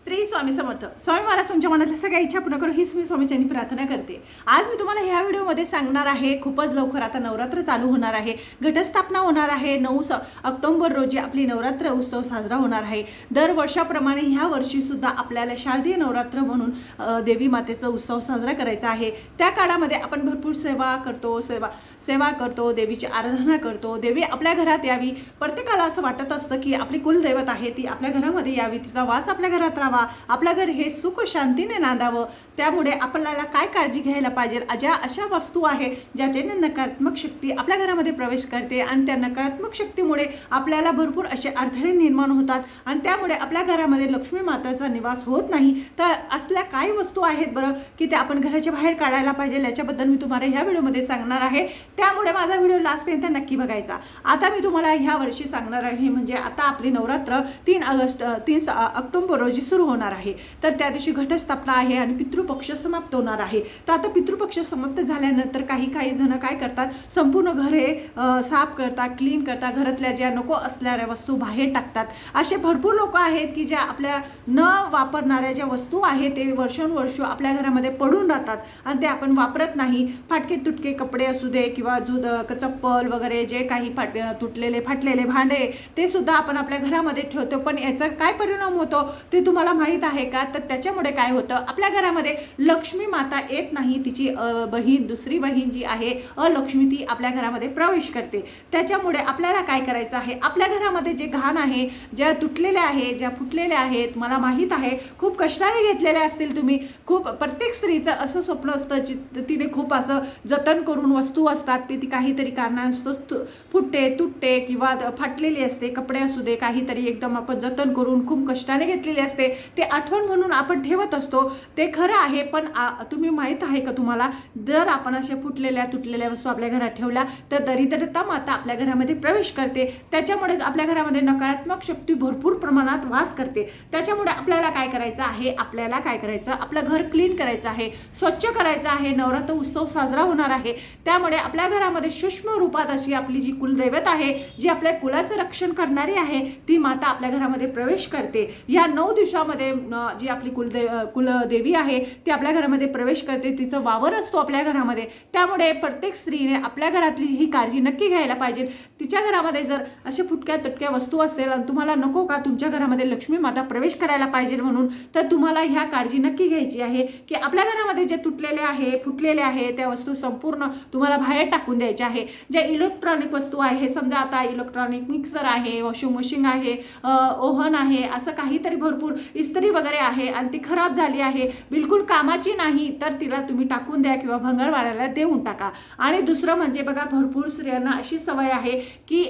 श्री स्वामी समर्थ. स्वामी महाराज तुमच्या मनातल्या सगळ्या इच्छा पूर्ण करू हीच मी स्वामीच्यांनी प्रार्थना करते. आज मी तुम्हाला ह्या व्हिडिओमध्ये सांगणार आहे खूपच लवकर आता नवरात्र चालू होणार आहे घटस्थापना होणार आहे नऊ स ऑक्टोंबर रोजी आपली नवरात्र उत्सव साजरा होणार आहे. दर वर्षाप्रमाणे ह्या वर्षीसुद्धा आपल्याला शारदीय नवरात्र म्हणून देवी मातेचा उत्सव साजरा करायचा आहे. त्या काळामध्ये आपण भरपूर सेवा करतो सेवा सेवा करतो देवीची आराधना करतो. देवी आपल्या घरात यावी. प्रत्येकाला असं वाटत असतं की आपली कुलदैवत आहे ती आपल्या घरामध्ये यावी. तिचा वास आपल्या घरात राहावा. आपलं घर हे सुख शांतीने नांदावं. त्यामुळे आपल्याला काय काळजी घ्यायला पाहिजे? ज्या अशा वस्तू आहे ज्याच्याने नकारात्मक शक्ती आपल्या घरामध्ये प्रवेश करते आणि त्या नकारात्मक शक्तीमुळे आपल्याला भरपूर असे अडथळे निर्माण होतात आणि त्यामुळे आपल्या घरामध्ये लक्ष्मी माताचा निवास होत नाही. तर असल्या काही वस्तू आहेत बरं की त्या आपण घराच्या बाहेर काढायला पाहिजे. याच्याबद्दल मी तुम्हाला ह्या व्हिडिओमध्ये सांगणार आहे. त्यामुळे माझा व्हिडिओ लास्टपर्यंत नक्की बघायचा. आता मी तुम्हाला ह्या वर्षी सांगणार आहे म्हणजे आता आपली नवरात्र तीन ऑगस्ट तीन ऑक्टोबर रोजी सुरू होणार आहे. तर त्या दिवशी घटस्थापना आहे आणि पितृपक्ष समाप्त होणार आहे. तर आता पितृपक्ष समाप्त झाल्यानंतर काही काही जण काय करतात? संपूर्ण घर हे साफ करतात क्लीन करतात. घरातल्या ज्या नको असणाऱ्या वस्तू बाहेर टाकतात. असे भरपूर लोक आहेत की ज्या आपल्या न वापरणाऱ्या ज्या वस्तू आहेत ते वर्षानुवर्ष आपल्या घरामध्ये पडून राहतात आणि ते आपण वापरत नाही. फाटके तुटके कपडे असू दे किंवा जुद चप्पल वगैरे जे काही फाट तुटलेले फाटलेले भांडे ते सुद्धा आपण आपल्या घरामध्ये ठेवतो. पण याचा काय परिणाम होतो? ते तुम्हाला माहीत आहे का? तर त्याच्यामुळे काय होतं? आपल्या घरामध्ये लक्ष्मी माता येत नाही तिची बहीण दुसरी बहीण जी आहे अलक्ष्मी ती आपल्या घरामध्ये प्रवेश करते. त्याच्यामुळे आपल्याला काय करायचं आहे? आपल्या घरामध्ये जे घाण आहे ज्या तुटलेल्या आहे ज्या फुटलेल्या आहेत मला माहीत आहे खूप कष्टाने घेतलेल्या असतील तुम्ही. खूप प्रत्येक स्त्रीचं असं स्वप्न असतं जी तिने खूप असं जतन करून वस्तू असतात ती ती काहीतरी कारणास्तव तु- फुटते तुटते किंवा फाटलेली असते कपडे असू दे काहीतरी एकदम आपण जतन करून खूप कष्टाने घेतलेली असते. ते आठवण म्हणून आपण ठेवत असतो. ते खरं आहे पण आ- तुम्ही माहीत आहे का तुम्हाला? जर आपण अशा फुटलेल्या तुटलेल्या वस्तू आपल्या घरात ठेवल्या तर दरिद्रता माता आपल्या घरामध्ये प्रवेश करते. त्याच्यामुळेच आपल्या घरामध्ये नकारात्मक शक्ती भरपूर प्रमाणात वास करते. त्याच्यामुळे आपल्याला काय करायचं आहे? आपल्याला काय करायचं? आपलं घर क्लीन करायचं आहे. स्वच्छ करायचं आहे. नवरात्र उत्सव साजरा होणार आहे. त्यामुळे आपल्या घरामध्ये सूक्ष्म रूपात अशी आपली जी कुलदैवत आहे जी आपल्या कुलाचं रक्षण करणारी आहे ती माता आपल्या घरामध्ये प्रवेश करते. या नऊ दिवसामध्ये घरामध्ये जी आपली कुलदेव कुलदेवी आहे ती आपल्या घरामध्ये प्रवेश करते. तिचं वावर असतो आपल्या घरामध्ये. त्यामुळे प्रत्येक स्त्रीने आपल्या घरातली ही काळजी नक्की घ्यायला पाहिजे. तिच्या घरामध्ये जर अशा फुटक्या तुटक्या वस्तू असेल आणि तुम्हाला नको का तुमच्या घरामध्ये लक्ष्मी माता प्रवेश करायला पाहिजे म्हणून तर तुम्हाला ह्या काळजी नक्की घ्यायची आहे की आपल्या घरामध्ये जे तुटलेले आहे फुटलेले आहे त्या वस्तू संपूर्ण तुम्हाला बाहेर टाकून द्यायच्या आहे. ज्या इलेक्ट्रॉनिक वस्तू आहे समजा आता इलेक्ट्रॉनिक मिक्सर आहे वॉशिंग मशीन आहे ओव्हन आहे असं काहीतरी भरपूर इस्त्री वगैरे आहे आणि ती खराब झाली आहे बिलकुल कामाची नाही तर तिला तुम्ही टाकून द्या किंवा भंगारवाल्याला देऊन टाका. आणि दुसरं म्हणजे बघा भरपूर स्त्रियांना अशी सवय आहे की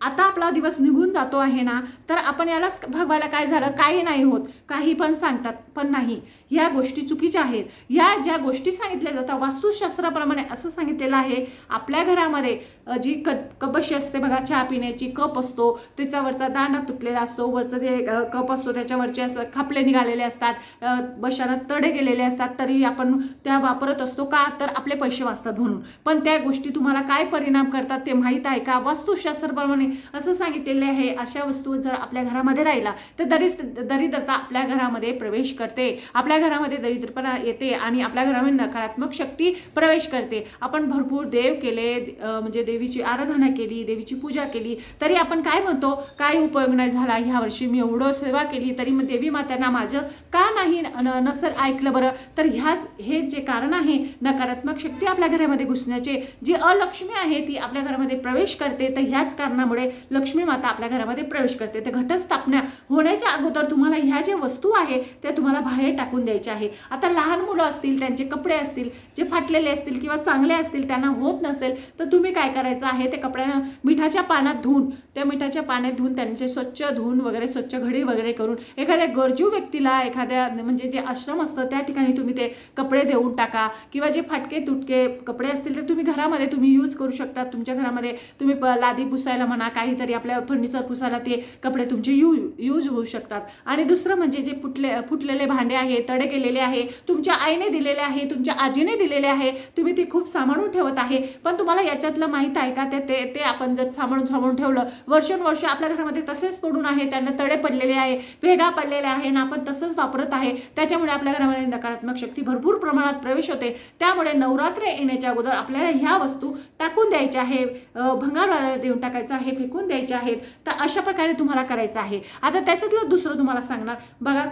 आता आपला दिवस निघून जातो आहे ना तर आपण यालाच भगवायला काय झालं? काही नाही होत. काही पण सांगतात पण नाही. ह्या गोष्टी चुकीच्या आहेत. या ज्या गोष्टी सांगितल्या जातात वास्तुशास्त्राप्रमाणे असं सांगितलेलं आहे. आपल्या घरामध्ये जी क कपशी असते बघा चहा पिण्याची कप असतो त्याच्यावरचा दांडा तुटलेला असतो वरचं जे कप असतो त्याच्यावरचे असं खापले निघालेले असतात बशानं तडे गेलेले असतात तरी आपण त्या वापरत असतो का? तर आपले पैसे वाचतात म्हणून. पण त्या गोष्टी तुम्हाला काय परिणाम करतात ते माहीत आहे का? वास्तुशास्त्रप्रमाणे असं सांगितलेले आहे अशा वस्तू जर आपल्या घरामध्ये राहिला तर दरिस दरिद्रता आपल्या घरामध्ये प्रवेश करते. आपल्या घरामध्ये दरिद्रपणा येते आणि आपल्या घरामध्ये नकारात्मक शक्ती प्रवेश करते. आपण भरपूर देव केले म्हणजे देवीची आराधना केली देवीची पूजा केली तरी आपण काय म्हणतो? काय उपयोग नाही झाला? ह्या वर्षी मी एवढं सेवा केली तरी मग देवी मात्यांना माझं का नाही न- ऐकलं बरं? तर ह्याच हे जे कारण आहे नकारात्मक शक्ती आपल्या घरामध्ये घुसण्याचे जी अलक्ष्मी आहे ती आपल्या घरामध्ये प्रवेश करते तर ह्याच कारणामुळे लक्ष्मी माता आपल्या घरामध्ये प्रवेश करते. तर घटस्थापना होण्याच्या अगोदर तुम्हाला ह्या ज्या वस्तू आहे त्या तुम्हाला बाहेर टाकून द्यायच्या आहे. आता लहान मुलं असतील त्यांचे कपडे असतील जे फाटलेले असतील किंवा चांगले असतील त्यांना होत नसेल तर तुम्ही काय करायचं आहे? ते कपड्यांना मिठाच्या पाण्यात धुवून त्या मिठाच्या पाण्यात धुवून त्यांचे स्वच्छ धुवून वगैरे स्वच्छ घडी वगैरे करून एखाद्या गरजू व्यक्तीला एखाद्या म्हणजे जे आश्रम असतं त्या ठिकाणी तुम्ही ते कपडे देऊन टाका. किंवा जे फाटके तुटके कपडे असतील ते तुम्ही घरामध्ये तुम्ही यूज करू शकता. तुमच्या घरामध्ये तुम्ही लादी पुसायला म्हणा म्हणा काहीतरी आपल्या फर्निचर पुसायला ते कपडे तुमचे यू यूज होऊ शकतात. आणि दुसरं म्हणजे जे फुटले फुटलेले भांडे आहे तडे केलेले आहे तुमच्या आईने दिलेले आहे तुमच्या आजीने दिलेले आहे तुम्ही ते खूप सांभाळून ठेवत आहे. पण तुम्हाला याच्यातलं माहीत आहे का? ते ते ते आपण जर सांभाळून सांभाळून ठेवलं वर्षानुवर्ष आपल्या घरामध्ये तसेच पडून आहे त्यांना तडे पडलेले आहे भेगा पडलेले आहे आणि आपण तसंच वापरत आहे त्याच्यामुळे आपल्या घरामध्ये नकारात्मक शक्ती भरपूर प्रमाणात प्रवेश होते. त्यामुळे नवरात्र येण्याच्या अगोदर आपल्याला ह्या वस्तू टाकून द्यायच्या आहे अं, भंगारवाल्याला देऊन टाकायचं आहे फेकून द्यायचे आहेत तर अशा प्रकारे तुम्हाला करायचं आहे. आता त्याच्यातलं दुसरं तुम्हाला सांगणार. बघा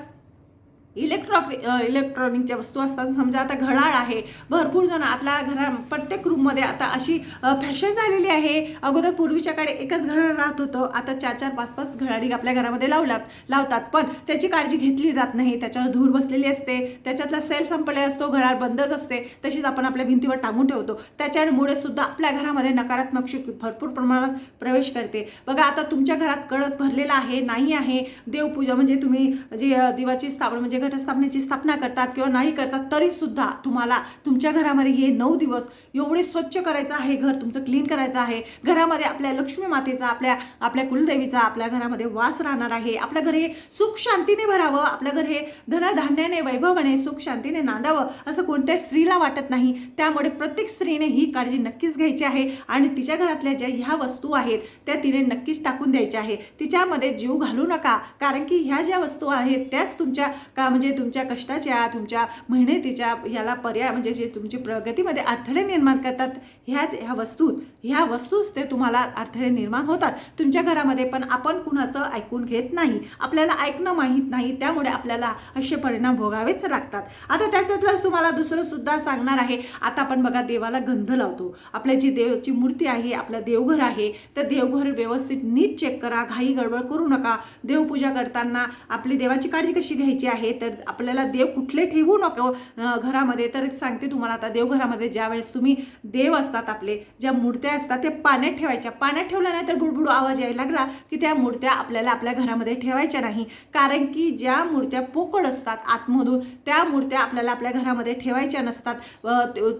इलेक्ट्रॉनिक इलेक्ट्रॉनिकच्या वस्तू असतात. समजा आता घड्याळ आहे. भरपूर जण आपल्या घरा प्रत्येक रूममध्ये आता अशी फॅशन झालेली आहे. अगोदर पूर्वीच्या काळी एकच घड्याळ राहत होतं. आता चार चार पाच पाच घड्याळी आपल्या घरामध्ये लावलात लावतात. पण त्याची काळजी घेतली जात नाही. त्याच्यावर धूर बसलेली असते. त्याच्यातला सेल संपले असतो. घड्याळ बंदच असते. तशीच आपण आपल्या भिंतीवर टांगून ठेवतो. त्याच्यामुळे सुद्धा आपल्या घरामध्ये नकारात्मक शक्ती भरपूर प्रमाणात प्रवेश करते. बघा आता तुमच्या घरात कळस भरलेला आहे नाही आहे. देवपूजा म्हणजे तुम्ही जी दिवाची स्थापना म्हणजे घटस्थापनेची स्थापना करतात किंवा नाही करतात तरी सुद्धा तुम्हाला तुमच्या घरामध्ये हे नऊ दिवस एवढे स्वच्छ करायचं आहे घर तुमचं क्लीन करायचं आहे. घरामध्ये आपल्या लक्ष्मी मातेचा आपल्या आपल्या कुलदेवीचा आपल्या घरामध्ये वास राहणार आहे. आपलं घर हे सुख शांतीने भरावं आपलं घर हे धनधान्याने वैभवाने सुख शांतीने नांदावं असं कोणत्या स्त्रीला वाटत नाही. त्यामुळे प्रत्येक स्त्रीने ही काळजी नक्कीच घ्यायची आहे आणि तिच्या घरातल्या ज्या ह्या वस्तू आहेत त्या तिने नक्कीच टाकून द्यायच्या आहे. तिच्यामध्ये जीव घालू नका कारण की ह्या ज्या वस्तू आहेत त्याच तुमच्या का म्हणजे तुमच्या कष्टाच्या तुमच्या मेहनतीच्या याला पर्याय म्हणजे जे तुमची प्रगतीमध्ये अडथळे निर्माण करतात ह्याच ह्या वस्तू ह्या वस्तूच ते तुम्हाला अडथळे निर्माण होतात. तुमच्या घरामध्ये पण आपण कुणाचं ऐकून घेत नाही आपल्याला ऐकणं माहीत नाही त्यामुळे आपल्याला असे परिणाम भोगावेच लागतात. आता त्याच्यातलंच तुम्हाला दुसरं सुद्धा सांगणार आहे. आता आपण बघा देवाला गंध लावतो. आपल्या जी देवची मूर्ती आहे आपलं देवघर आहे तर देवघर व्यवस्थित नीट चेक करा घाई गडबड करू नका. देवपूजा करताना आपली देवाची काळजी कशी घ्यायची आहे तर आपल्याला देव कुठले ठेवू नको घरामध्ये. तर सांगते तुम्हाला आता देवघरामध्ये ज्या वेळेस तुम्ही देव असतात आपले ज्या मूर्त्या असतात त्या पाण्यात ठेवायच्या. पाण्यात ठेवल्या नाही तर बुडबुड आवाज यायला लागला की त्या मूर्त्या आपल्याला आपल्या घरामध्ये ठेवायच्या नाही. कारण की ज्या मूर्त्या पोकळ असतात आतमधून त्या मूर्त्या आपल्याला आपल्या घरामध्ये ठेवायच्या नसतात.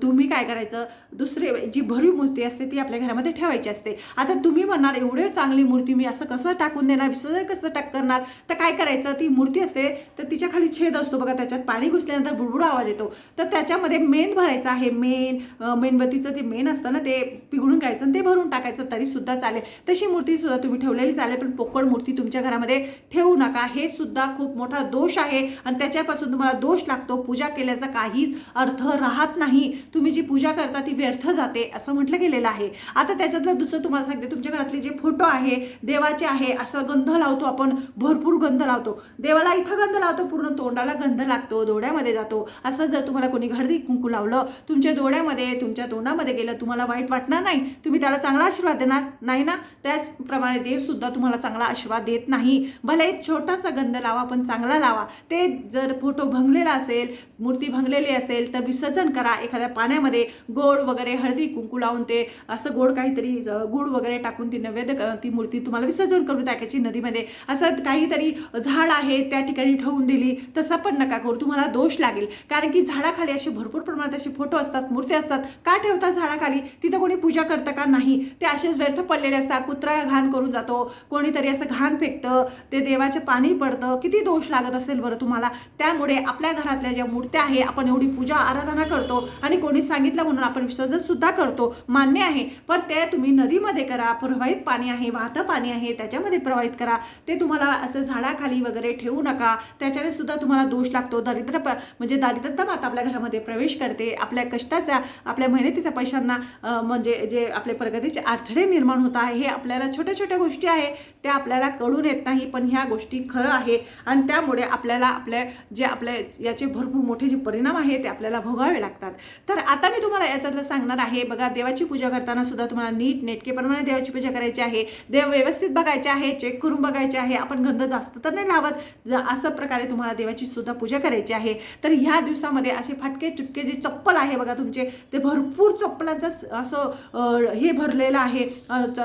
तुम्ही काय करायचं दुसरे जी भरीव मूर्ती असते ती आपल्या घरामध्ये ठेवायची असते. आता तुम्ही म्हणणार एवढे चांगली मूर्ती मी असं कसं टाकून देणार? विसर्जन कसं टाक करणार? तर काय करायचं ती मूर्ती असते तर तिच्या खाली छेद असतो. बघा त्याच्यात पाणी घुसल्यानंतर बुडबुड आवाज येतो. तर त्याच्यामध्ये मेन भरायचं आहे. मेन मेणबत्तीचं ते मेन असतं ना ते पिघळून घ्यायचं आणि ते भरून टाकायचं. तरीसुद्धा चालेल. तशी मूर्ती सुद्धा तुम्ही ठेवलेली चालेल पण पोकळ मूर्ती तुमच्या घरामध्ये ठेवू नका. हे सुद्धा खूप मोठा दोष आहे आणि त्याच्यापासून तुम्हाला दोष लागतो. पूजा केल्याचा काहीच अर्थ राहत नाही. तुम्ही जी पूजा करता ती व्यर्थ जाते असं म्हटलं गेलेलं आहे. आता त्याच्यातलं दुसरं तुम्हाला सांगते. तुमच्या घरातले जे फोटो आहे देवाचे आहे असं गंध लावतो आपण. भरपूर गंध लावतो. देवाला इथं गंध लावतो पूर्ण तोंडाला गंध लागतो डोळ्यामध्ये जातो. असं जर तुम्हाला कोणी हळदी कुंकू लावलं तुमच्या डोळ्यामध्ये तुमच्या तोंडामध्ये गेलं तुम्हाला वाईट वाटणार नाही. तुम्ही त्याला चांगला आशीर्वाद देणार नाही ना? त्याचप्रमाणे देवसुद्धा तुम्हाला चांगला आशीर्वाद देत नाही. भले एक छोटासा गंध लावा पण चांगला लावा. ते जर फोटो भंगलेला असेल मूर्ती भंगलेली असेल तर विसर्जन करा. एखाद्या पाण्यामध्ये गोड वगैरे हळदी कुंकू लावून ते असं गोड काहीतरी गुड वगैरे टाकून ती नैवेद्य ती मूर्ती तुम्हाला विसर्जन करून टाकायची नदीमध्ये. असं काहीतरी झाड आहे त्या ठिकाणी ठेवून दिली तसं पण नका करू. तुम्हाला दोष लागेल. कारण की झाडाखाली असे भरपूर प्रमाणात असे फोटो असतात मूर्ती असतात. का ठेवतात झाडाखाली? तिथं कोणी पूजा करतं का नाही? ते असेच व्यर्थ पडलेले असतात. कुत्रा घाण करून जातो. कोणीतरी असं घाण फेकतं. ते देवाचे पाणी पडतं. किती दोष लागत असेल बरं तुम्हाला? त्यामुळे आपल्या घरातल्या ज्या मूर्त्या आहे आपण एवढी पूजा आराधना करतो. आणि कोणी सांगितलं म्हणून आपण विसर्जन सुद्धा करतो. मान्य आहे. पण ते तुम्ही नदीमध्ये करा. प्रवाहित पाणी आहे वाहतं पाणी आहे त्याच्यामध्ये प्रवाहित करा. ते तुम्हाला असं झाडाखाली वगैरे ठेवू नका. त्याच्याने सुद्धा तुम्हाला दोष लागतो. दरिद्र प- म्हणजे दारिद्रता माता आपल्या घरामध्ये प्रवेश करते. आपल्या कष्टाचा आपल्या मेहनतीच्या पैशांना म्हणजे जे आपले प्रगतीचे अडथळे निर्माण होत आहे हे आपल्याला छोट्या छोट्या गोष्टी आहे त्या आपल्याला कळून येत नाही पण ह्या गोष्टी खरं आहे. आणि त्यामुळे आपल्याला आपल्या जे आपल्या याचे भरपूर मोठे जे परिणाम आहे ते आपल्याला भोगावे लागतात. तर आता मी तुम्हाला याच्यातलं सांगणार आहे. बघा देवाची पूजा करताना सुद्धा तुम्हाला नीट नेटकेप्रमाणे देवाची पूजा करायची आहे. देव व्यवस्थित बघायचे आहे चेक करून बघायचे आहे. आपण गंध जास्त तर नाही लावत. असं प्रकारे तुम्हाला देवाची सुद्धा पूजा करायची आहे. तर ह्या दिवसामध्ये असे फाटके चुटके जे चप्पल आहे बघा तुमचे ते भरपूर चप्पलांचं असं हे भरलेलं आहे. च-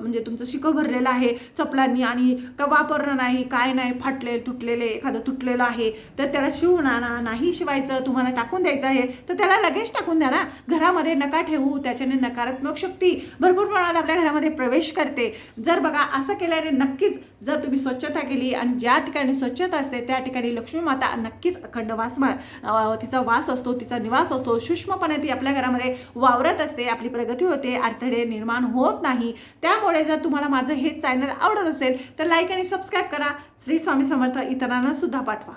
म्हणजे तुमचं शिकं भरलेलं आहे चपलांनी आणि का वापरणं नाही काय नाही फाटले तुटलेले एखादं तुटलेलं आहे. तर त्याला शिवून आणा नाही शिवायचं तुम्हाला टाकून द्यायचं आहे तर त्याला लगेच टाकून द्या ना. घरामध्ये नका ठेवू त्याच्याने नकारात्मक शक्ती भरपूर प्रमाणात आपल्या घरामध्ये प्रवेश करते. जर बघा असं केल्याने नक्कीच जर तुम्ही स्वच्छता केली आणि ज्या ठिकाणी स्वच्छता असते त्या ठिकाणी लक्ष्मी माता नक्कीच अखंड वास तिचा वास असतो तिचा निवास असतो. सूक्ष्मपणे ती आपल्या घरामध्ये वावरत असते आपली प्रगती होते अडथळे निर्माण होत नाही. त्यामुळे जर तुम्हाला माझं हे चॅनल आवडत असेल तर लाईक आणि सबस्क्राईब करा. श्री स्वामी समर्थ इतरांना सुद्धा पाठवा.